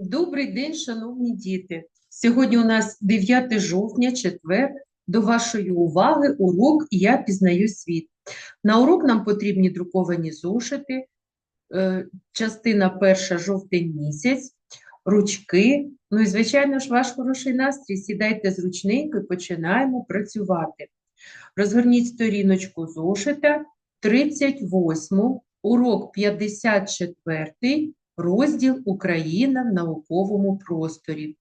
Добрий день, шановні діти. Сьогодні у нас 9 жовтня, четвер. До вашої уваги урок «Я пізнаю світ». На урок нам потрібні друковані зошити, е, частина перша жовтень місяць, ручки. Ну і, звичайно ж, ваш хороший настрій. Сідайте зручненько і починаємо працювати. Розгорніть сторіночку зошита 38, урок 54, розділ Україна в науковому просторі.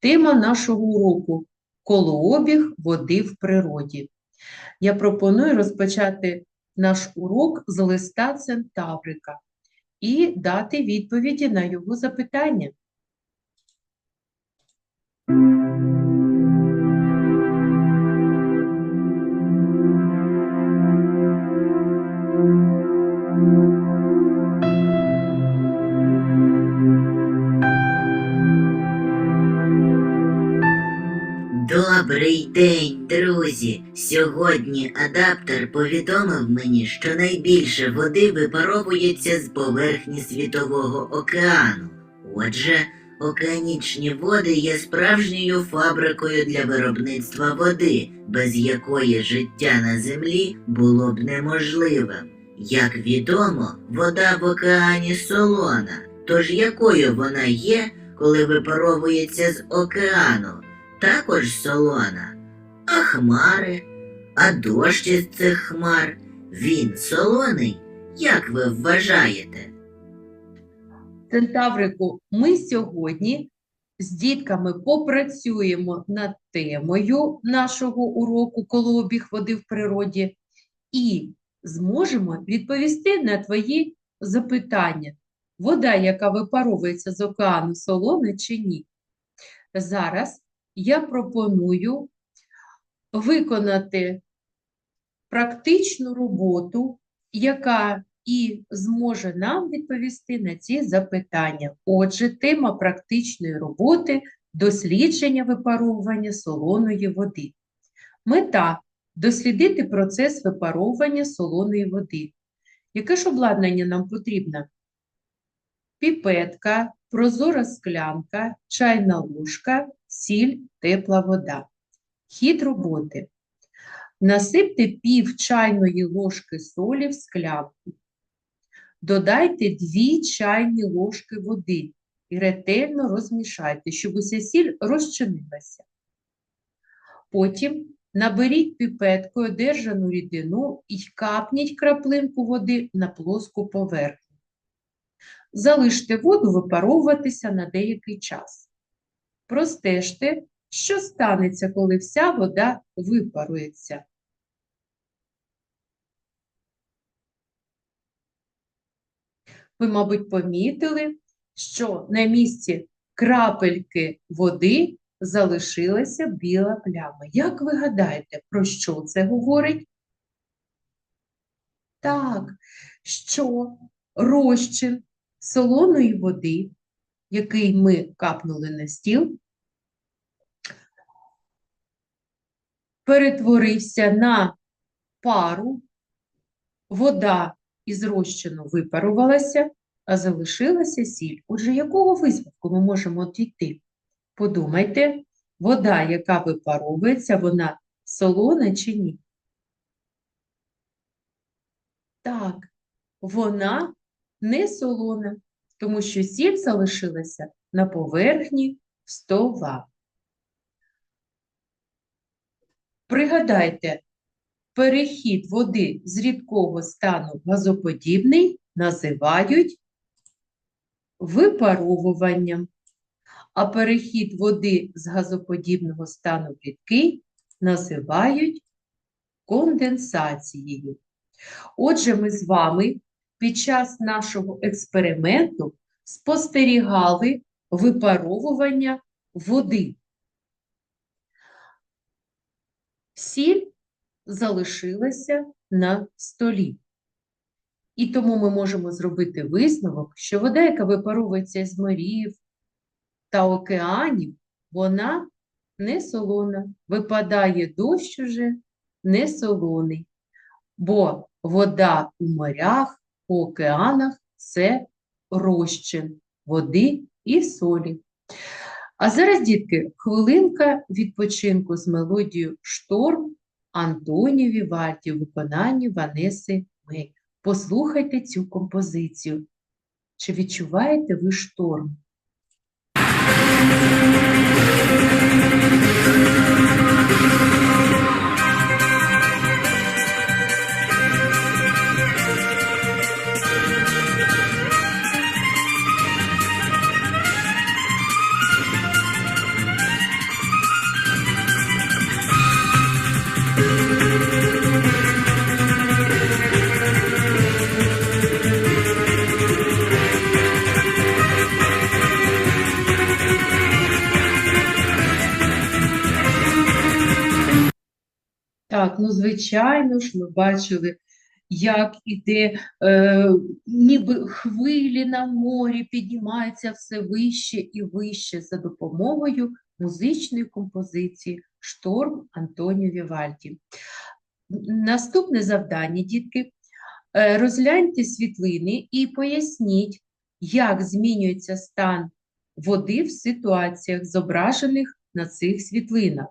Тема нашого уроку колообіг води в природі. Я пропоную розпочати наш урок з листа Центаврика і дати відповіді на його запитання. Добрий день, друзі! Сьогодні адаптер повідомив мені, що найбільше води випаровується з поверхні Світового океану. Отже, океанічні води є справжньою фабрикою для виробництва води, без якої життя на землі було б неможливим. Як відомо, вода в океані солона, тож якою вона є, коли випаровується з океану? Також солона. А хмари, а дощ із цих хмар, він солоний, як ви вважаєте? Центаврику, ми сьогодні з дітками попрацюємо над темою нашого уроку «Колообіг води в природі» і зможемо відповісти на твої запитання. Вода, яка випаровується з океану, солона чи ні? Зараз я пропоную виконати практичну роботу, яка і зможе нам відповісти на ці запитання. Отже, тема практичної роботи дослідження випаровування солоної води. Мета дослідити процес випаровування солоної води. Яке ж обладнання нам потрібно? Піпетка, прозора склянка, чайна ложка, сіль, тепла вода. Хід роботи. Насипте пів чайної ложки солі в склянку. Додайте 2 чайні ложки води і ретельно розмішайте, щоб уся сіль розчинилася. Потім наберіть піпеткою одержану рідину і капніть краплинку води на плоску поверхню. Залиште воду випаровуватися на деякий час. Простежте, що станеться, коли вся вода випарується. Ви, мабуть, помітили, що на місці крапельки води залишилася біла пляма. Як ви гадаєте, про що це говорить? Так, що розчин солоної води, який ми капнули на стіл, перетворився на пару, вода із розчину випарувалася, а залишилася сіль. Отже, якого висновку ми можемо дійти? Подумайте, вода, яка випаровується, вона солона чи ні? Так, вона не солона, тому що сіль залишилася на поверхні стола. Пригадайте, перехід води з рідкого стану газоподібний називають випаровуванням, а перехід води з газоподібного стану в рідкий називають конденсацією. Отже, ми з вами під час нашого експерименту спостерігали випаровування води. Сіль залишилася на столі. І тому ми можемо зробити висновок, що вода, яка випаровується з морів та океанів, вона не солона. Випадає дощ уже не солоний, бо вода у морях, у океанах це розчин води і солі. А зараз, дітки, хвилинка відпочинку з мелодією «Шторм» Антоні Вівальді в виконанні Ванеси Мей. Послухайте цю композицію. Чи відчуваєте ви шторм? Так, ну звичайно ж, ми бачили, як іде, е, ніби хвилі на морі піднімаються все вище і вище за допомогою музичної композиції Шторм Антоніо Вівальді. Наступне завдання, дітки, е, розгляньте світлини і поясніть, як змінюється стан води в ситуаціях, зображених на цих світлинах.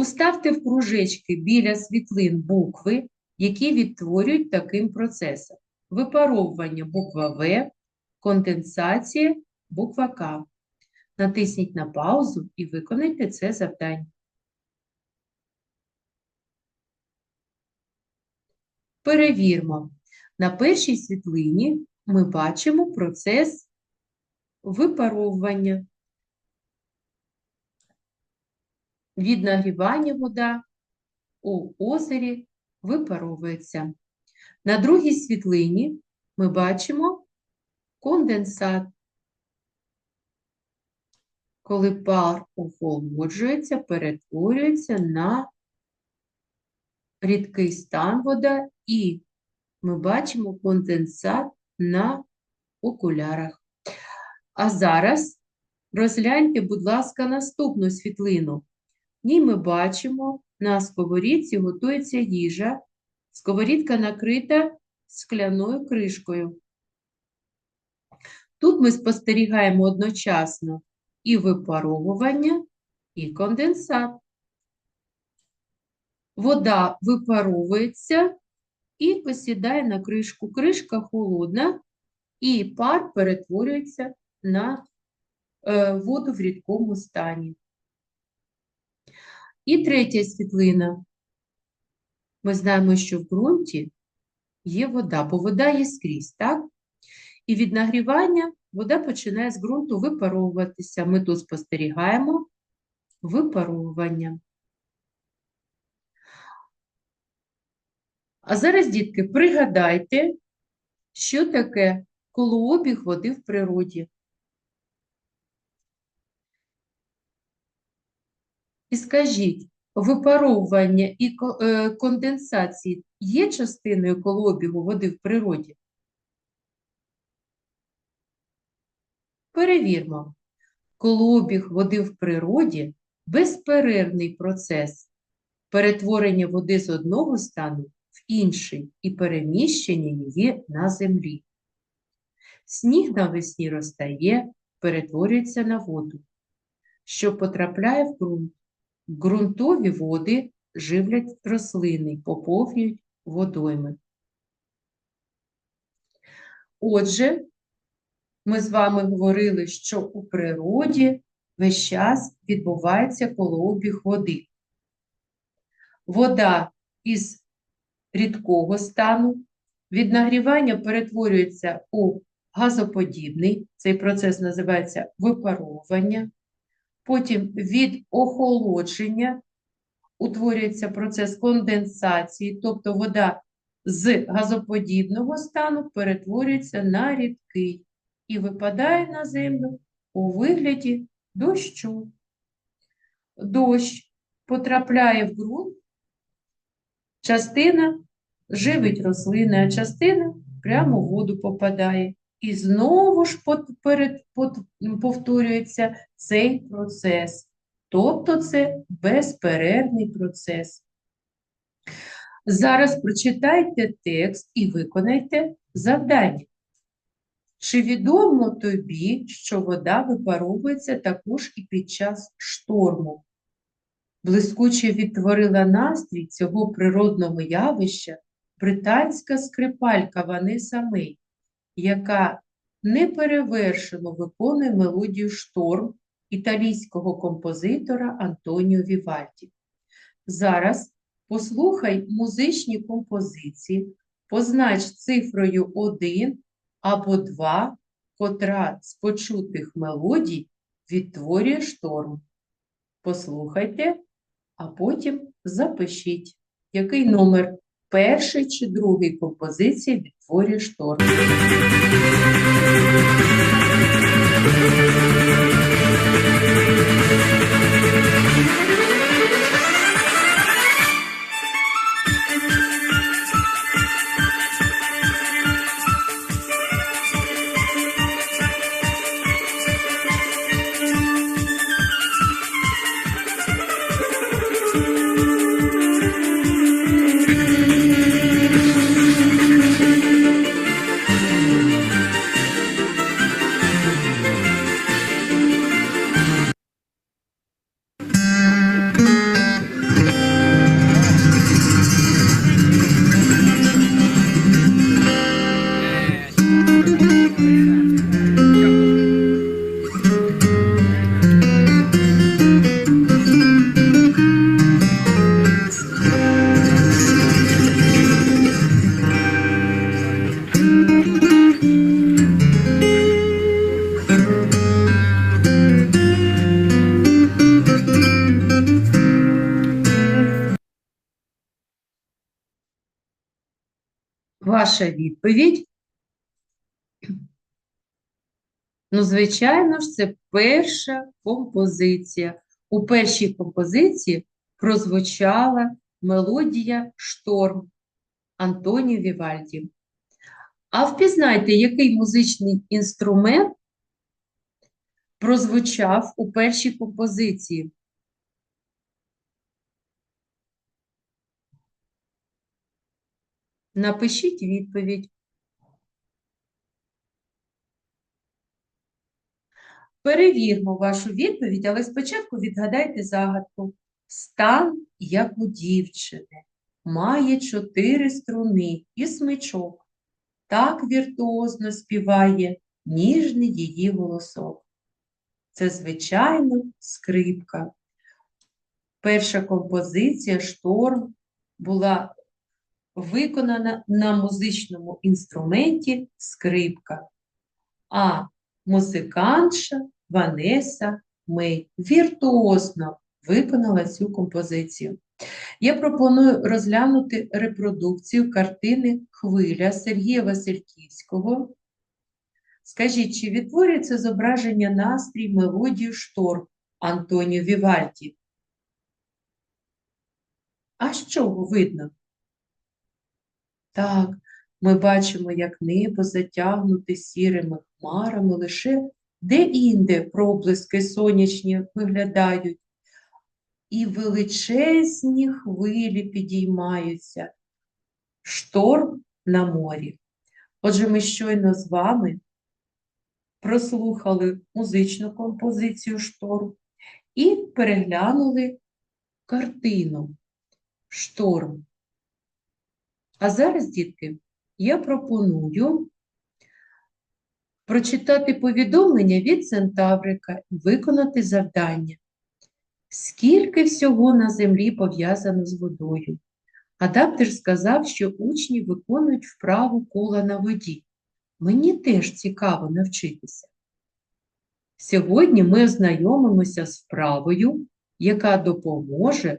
Уставте в кружечки біля світлин букви, які відтворюють таким процесом. Випаровування буква В, конденсація буква К. Натисніть на паузу і виконайте це завдання. Перевірмо. На першій світлині ми бачимо процес випаровування. Від нагрівання вода у озері випаровується. На другій світлині ми бачимо конденсат. Коли пар охолоджується, перетворюється на рідкий стан вода, і ми бачимо конденсат на окулярах. А зараз розгляньте, будь ласка, наступну світлину. Ній ми бачимо, на сковорідці готується їжа. Сковорідка накрита скляною кришкою. Тут ми спостерігаємо одночасно і випаровування, і конденсат. Вода випаровується і посідає на кришку. Кришка холодна, і пар перетворюється на е, воду в рідкому стані. І третя світлина. Ми знаємо, що в ґрунті є вода, бо вода є скрізь, так? І від нагрівання вода починає з ґрунту випаровуватися. Ми тут спостерігаємо випаровування. А зараз, дітки, пригадайте, що таке колообіг води в природі. І скажіть, випаровування і е, конденсації є частиною колообігу води в природі? Перевірмо. Колообіг води в природі – безперервний процес перетворення води з одного стану в інший і переміщення її на землі. Сніг навесні розтає, перетворюється на воду, що потрапляє в ґрунт. Ґрунтові води живлять рослини, поповнюють водойми. Отже, ми з вами говорили, що у природі весь час відбувається колообіг води. Вода із рідкого стану від нагрівання перетворюється у газоподібний, цей процес називається випаровування. Потім від охолодження утворюється процес конденсації, тобто вода з газоподібного стану перетворюється на рідкий і випадає на землю у вигляді дощу. Дощ потрапляє в ґрунт, частина живить рослини, а частина прямо в воду попадає. І знову ж повторюється цей процес. Тобто це безперервний процес. Зараз прочитайте текст і виконайте завдання. Чи відомо тобі, що вода випаровується також і під час шторму? Блискуче відтворила настрій цього природного явища британська скрипалька Ванеса Мей, яка неперевершено виконує мелодію «Шторм» італійського композитора Антоніо Вівальді. Зараз послухай музичні композиції, познач цифрою 1 або 2, котра з почутих мелодій відтворює шторм. Послухайте, а потім запишіть, який номер перший чи другий композиції відтворює шторм. Ваша відповідь. Ну, звичайно ж, це перша композиція. У першій композиції прозвучала мелодія «Шторм» Антоніо Вівальді. А впізнайте, який музичний інструмент прозвучав у першій композиції? Напишіть відповідь. Перевірмо вашу відповідь, але спочатку відгадайте загадку. Стан, як у дівчини, має чотири струни і смичок. Так віртуозно співає ніжний її голосок. Це, звичайно, скрипка. Перша композиція «Шторм» була виконана на музичному інструменті скрипка, а музикантша Ванеса Мей віртуозно виконала цю композицію. Я пропоную розглянути репродукцію картини Хвиля Сергія Васильківського. Скажіть, чи відтворюється зображення настрій мелодію «Шторм» Антоніо Вівальді? А чого видно? Так, ми бачимо, як небо затягнуте сірими хмарами, лише де-інде проблиски сонячні виглядають, і величезні хвилі підіймаються. Шторм на морі. Отже, ми щойно з вами прослухали музичну композицію «Шторм» і переглянули картину «Шторм». А зараз, дітки, я пропоную прочитати повідомлення від Центаврика і виконати завдання. Скільки всього на землі пов'язано з водою? Адаптер сказав, що учні виконують вправу кола на воді. Мені теж цікаво навчитися. Сьогодні ми ознайомимося з вправою, яка допоможе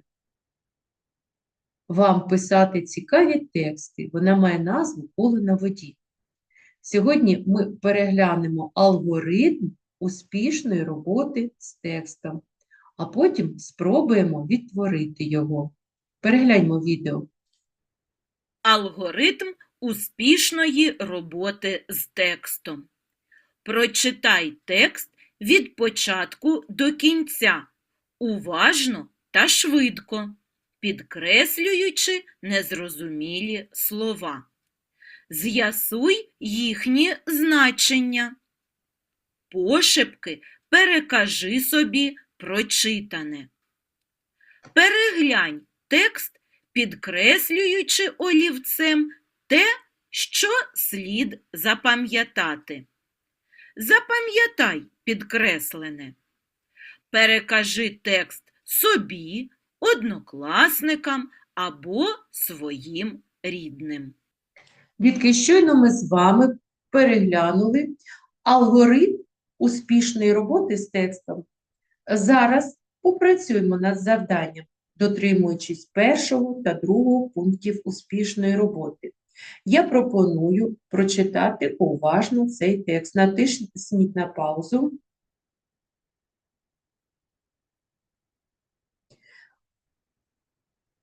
вам писати цікаві тексти. Вона має назву «Коло на воді». Сьогодні ми переглянемо алгоритм успішної роботи з текстом, а потім спробуємо відтворити його. Перегляньмо відео. Алгоритм успішної роботи з текстом. Прочитай текст від початку до кінця, уважно та швидко, підкреслюючи незрозумілі слова. З'ясуй їхні значення. Пошепки перекажи собі прочитане. Переглянь текст, підкреслюючи олівцем те, що слід запам'ятати. Запам'ятай підкреслене. Перекажи текст собі, однокласникам або своїм рідним. Дітки, щойно ми з вами переглянули алгоритм успішної роботи з текстом. Зараз попрацюємо над завданням, дотримуючись першого та другого пунктів успішної роботи. Я пропоную прочитати уважно цей текст. Натисніть на паузу.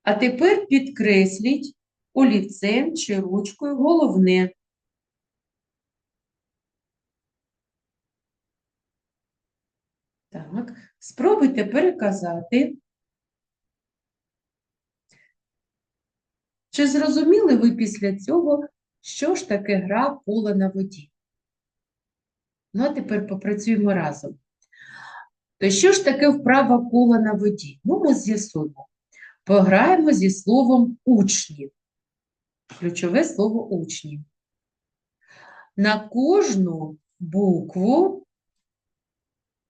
А тепер підкресліть олівцем чи ручкою головне. Так, спробуйте переказати. Чи зрозуміли ви після цього, що ж таке гра кола на воді? Ну, а тепер попрацюємо разом. То що ж таке вправа кола на воді? Ну, ми з'ясуємо. Пограємо зі словом учні. Ключове слово учні. На кожну букву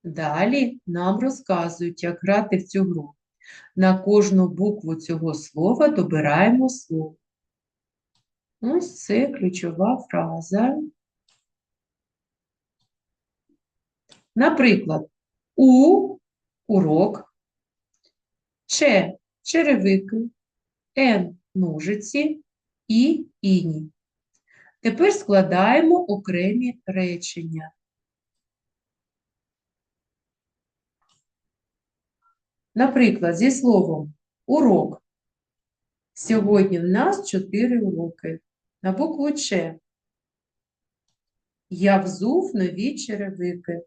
далі нам розказують, як грати в цю гру. На кожну букву цього слова добираємо слово. Ось це ключова фраза. Наприклад, у урок, Ч черевики, Н ножиці і іні. Тепер складаємо окремі речення. Наприклад, зі словом урок. Сьогодні в нас чотири уроки. На букву Ч. Я взув нові черевики.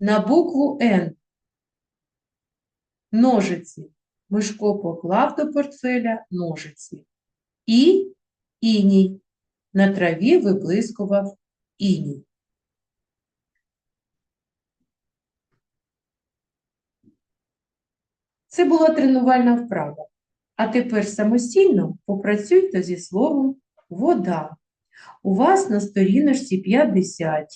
На букву Н. Ножиці. Мишко поклав до портфеля ножиці. І іній. На траві виблискував іній. Це була тренувальна вправа. А тепер самостійно попрацюйте зі словом вода. У вас на сторіночці 50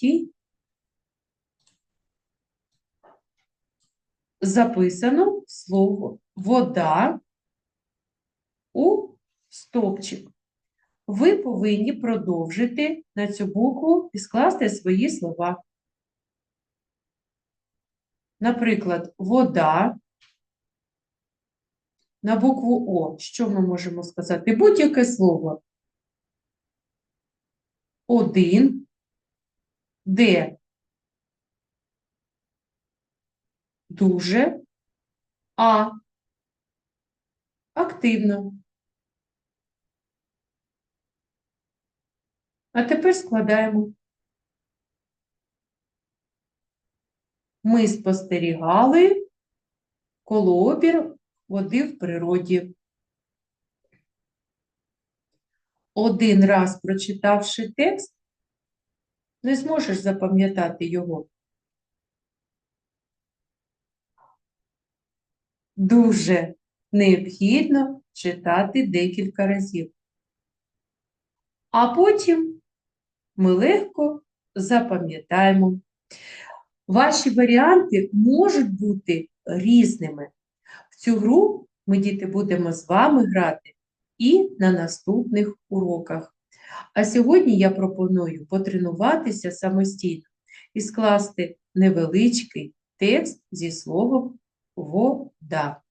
записано слово вода у стовпчик. Ви повинні продовжити на цю букву і скласти свої слова. Наприклад, вода. На букву О, що ми можемо сказати? Будь-яке слово. Один, де дуже, а активно. А тепер складаємо. Ми спостерігали колообір води в природі. Один раз прочитавши текст, не зможеш запам'ятати його. Дуже необхідно читати декілька разів. А потім ми легко запам'ятаємо. Ваші варіанти можуть бути різними. В цю гру ми, діти, будемо з вами грати і на наступних уроках. А сьогодні я пропоную потренуватися самостійно і скласти невеличкий текст зі словом вода.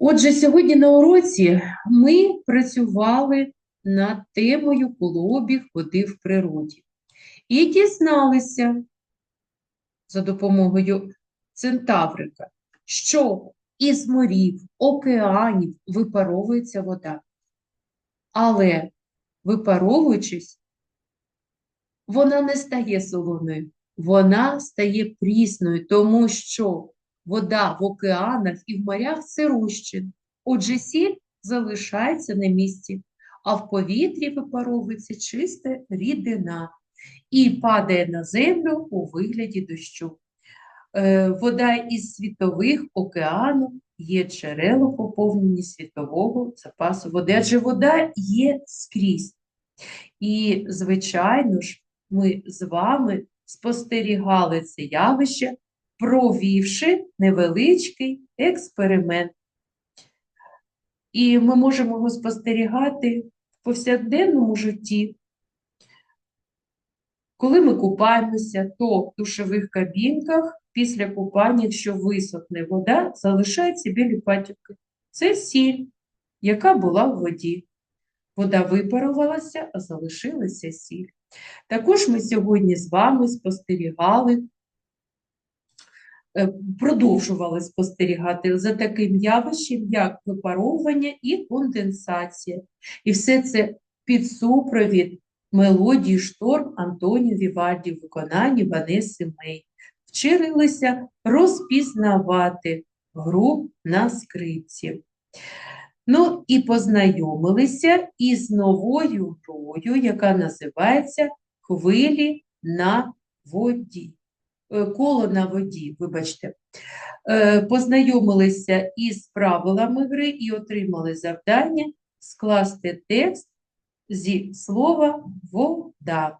Отже, сьогодні на уроці ми працювали над темою колообіг води в природі і дізналися за допомогою центаврика, що із морів, океанів випаровується вода. Але, випаровуючись, вона не стає солоною, вона стає прісною, тому що вода в океанах і в морях це розчин. Отже, сіль залишається на місці, а в повітрі випаровується чиста рідина і падає на землю у вигляді дощу. Е, Вода із світових океанів є джерелом поповнення світового запасу води, адже вода є скрізь. І, звичайно ж, ми з вами спостерігали це явище, провівши невеличкий експеримент. І ми можемо його спостерігати в повсякденному житті. Коли ми купаємося, то в душових кабінках після купання, якщо висохне вода, залишаються білі патівки. Це сіль, яка була в воді. Вода випарувалася, а залишилася сіль. Також ми сьогодні з вами спостерігали, продовжували спостерігати за таким явищем, як випаровування і конденсація. І все це під супровід мелодії шторм Антоніо Вівальді в виконанні Ванеси Мей. Вчилися розпізнавати гру на скрипці. Ну і познайомилися із новою грою, яка називається Хвилі на воді. Е, Коло на воді, вибачте. Е, Познайомилися із правилами гри і отримали завдання скласти текст зі слова вода.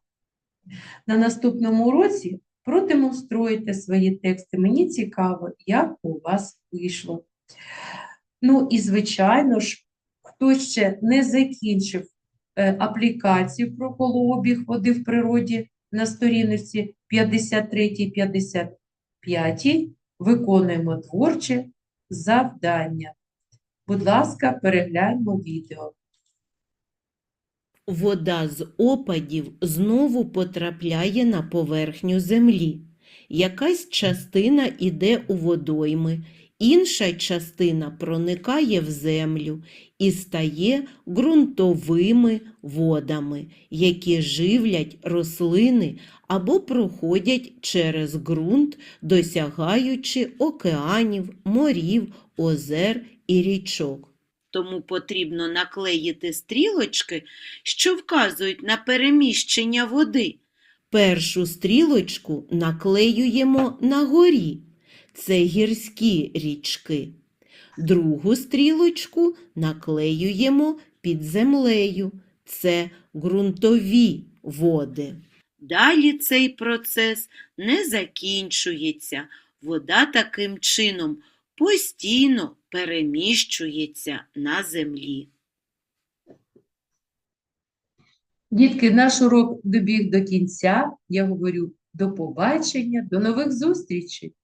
На наступному уроці продемонструйте свої тексти. Мені цікаво, як у вас вийшло. Ну і, звичайно ж, хто ще не закінчив е, аплікацію про колообіг води в природі на сторінці 53-55, виконуємо творче завдання. Будь ласка, перегляньмо відео. Вода з опадів знову потрапляє на поверхню землі. Якась частина іде у водойми, інша частина проникає в землю і стає ґрунтовими водами, які живлять рослини або проходять через ґрунт, досягаючи океанів, морів, озер і річок. Тому потрібно наклеїти стрілочки, що вказують на переміщення води. Першу стрілочку наклеюємо на горі. Це гірські річки. Другу стрілочку наклеюємо під землею. Це ґрунтові води. Далі цей процес не закінчується. Вода таким чином постійно переміщується на землі. Дітки, наш урок добіг до кінця. Я говорю до побачення, до нових зустрічей.